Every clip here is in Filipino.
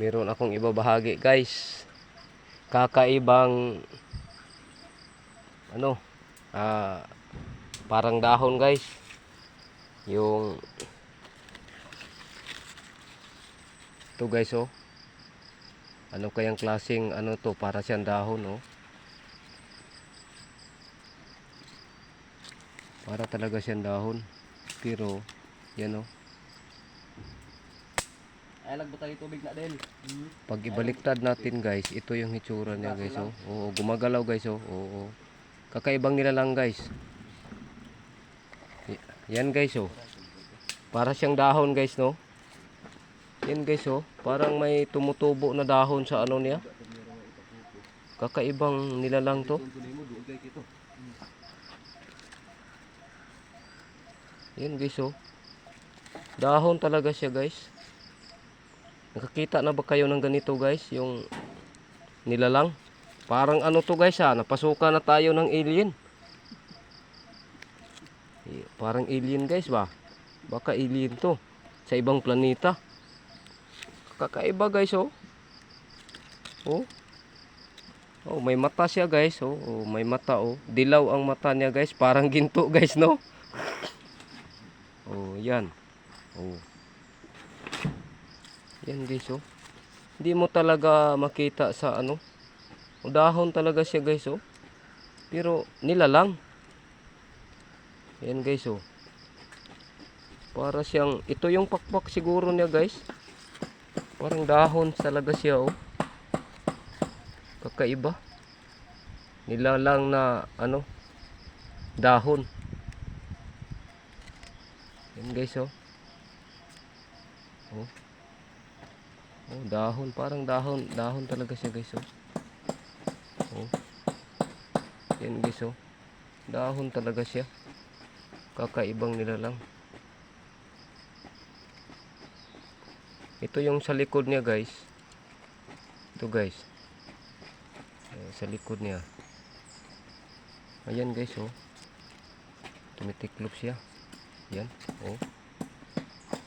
meron akong ibabahagi guys. Kakaibang ano ah parang dahon guys. Yung ito guys oh. Ano kayang klaseng ano to para siyang dahon oh. Para talaga siyang dahon. Pero yan oh Ay, lagbutay tubig na din. Pag ibaliktad natin guys, ito yung hitsura niya guys oh. Oo, gumagalaw guys oh. Oo. Kakaibang nila lang guys. Yan guys oh. Para siyang dahon guys no. Yan guys oh, parang may tumutubo na dahon sa ano niya. Kakaibang nila lang to. Yan guys oh. Dahon talaga siya guys. Nakakita na ba kayo ng ganito guys? Yung nilalang. Parang ano to guys ha. Napasukan na tayo ng alien. Eh, Parang alien guys ba? Baka alien to. Sa ibang planeta. Kakaiba guys oh. Oh. Oh, may mata siya guys. Oh, oh may mata oh. Dilaw ang mata niya guys. Parang ginto guys no. Oh, yan. Oh. Yan guys, oh. Hindi mo talaga makita sa ano. Dahon talaga siya guys, oh. Pero nilalang. Yan guys, oh. Para siyang, ito yung pakpak siguro niya guys. Parang dahon talaga siya, oh. Kakaiba. Nilalang na, ano, dahon. Yan guys, oh. Oh. Oh, dahon. Parang dahon. Dahon talaga siya guys, oh. Oh. Yan guys, oh. Dahon talaga siya. Kakaibang nila lang. Ito yung sa likod niya guys. Ito guys. Eh, sa likod niya. Ayan guys, oh. Tumitiklop siya. Yan, oh.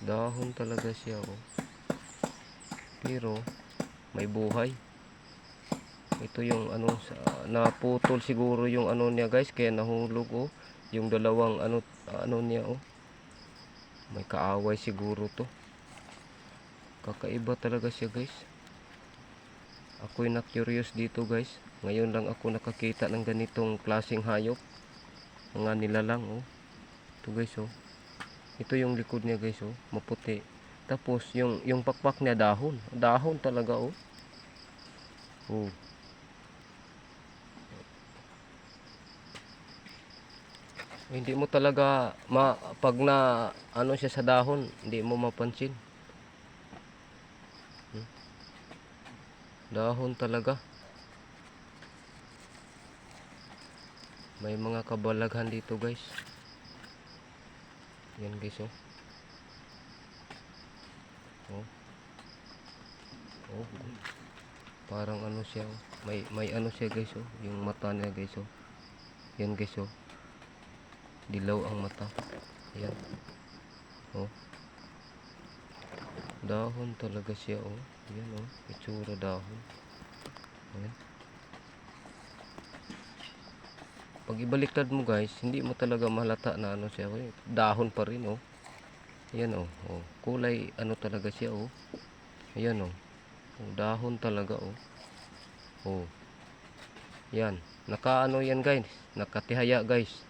Dahon talaga siya, oh. Pero may buhay. Ito yung ano sa naputol siguro yung ano niya guys kaya nahulog oh. Yung dalawang ano ano niya oh. May kaaway siguro to. Kakaiba talaga siya guys. Ako'y na curious dito guys. Ngayon lang ako nakakita ng ganitong klaseng hayop. Mga nilalang oh. Ito guys oh. Ito yung likod niya guys oh, maputi. Tapos yung yung pakpak niya dahon. Dahon talaga oh. Oh. Hindi mo talaga ma pag na ano siya sa dahon, hindi mo mapansin. Hmm? Dahon talaga. May mga kabalaghan dito, guys. Yan, guys, oh. Oh. Oh. Parang ano siya. May may ano siya, guys, oh. Yung mata niya, guys, oh. Yan, guys, oh. Dilaw ang mata. Yan. Oh. Dahon talaga siya, oh. Yan, oh. Itsura dahon. Ayan. Pag ibaliktad mo, guys, hindi mo talaga mahalata na ano siya, oh. Dahon pa rin, oh. Ayan, oh. oh. Kulay, ano talaga siya, oh. Ayan, oh. oh dahon talaga, oh. Oh. Yan. Nakaano yan, guys. Nakatihaya, guys.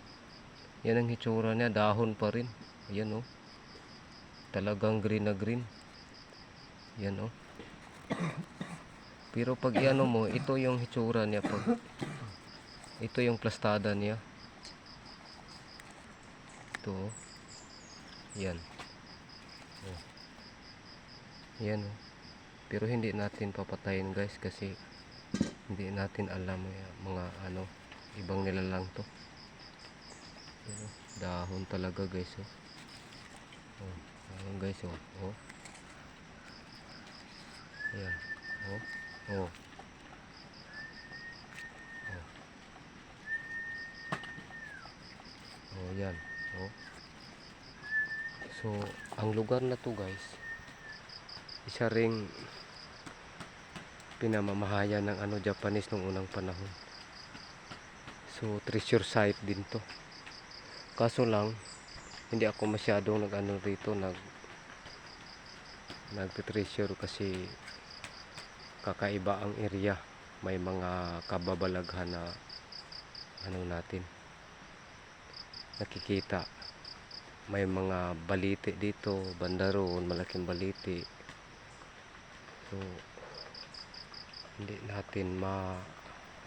Yan ang hitsura niya, dahon pa rin. Ayan oh. Talagang green na green. Yan oh. Pero pag iano mo, ito yung hitsura niya pag ito yung plastada niya. Ito oh. Yan. Yan oh. Pero hindi natin papatayin guys kasi hindi natin alam eh, mga ano ibang nilalang to. Yan, oh. Dahon talaga guys oh. Oh, ayan guys oh. Oh. Ayan. Oh. Oh. Oh. Oh, yan. Oh. So, ang lugar na to guys, isa ring pinamamahayan ng ano Japanese nung unang panahon. So treasure site din to. Kaso lang hindi ako masyadong nag-ano rito nag nagte-treasure kasi kakaiba ang area. May mga kababalaghan na ano natin nakikita may mga baliti dito banda roon malaking baliti so hindi natin ma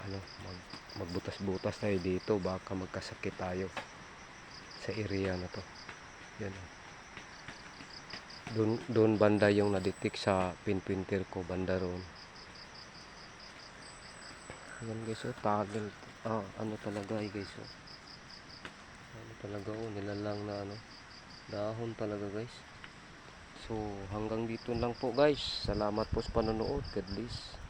ano mag, magbutas-butas tayo dito. Baka magkasakit tayo sa area na to. Yan. Doon doon banda yung naditik sa pinpinter ko banda roon. Yan guys oh tagal ah, ano talaga eh guys oh. Ano talaga oh nilalang na ano dahon talaga guys so hanggang dito lang po guys. Salamat po sa panonood. God bless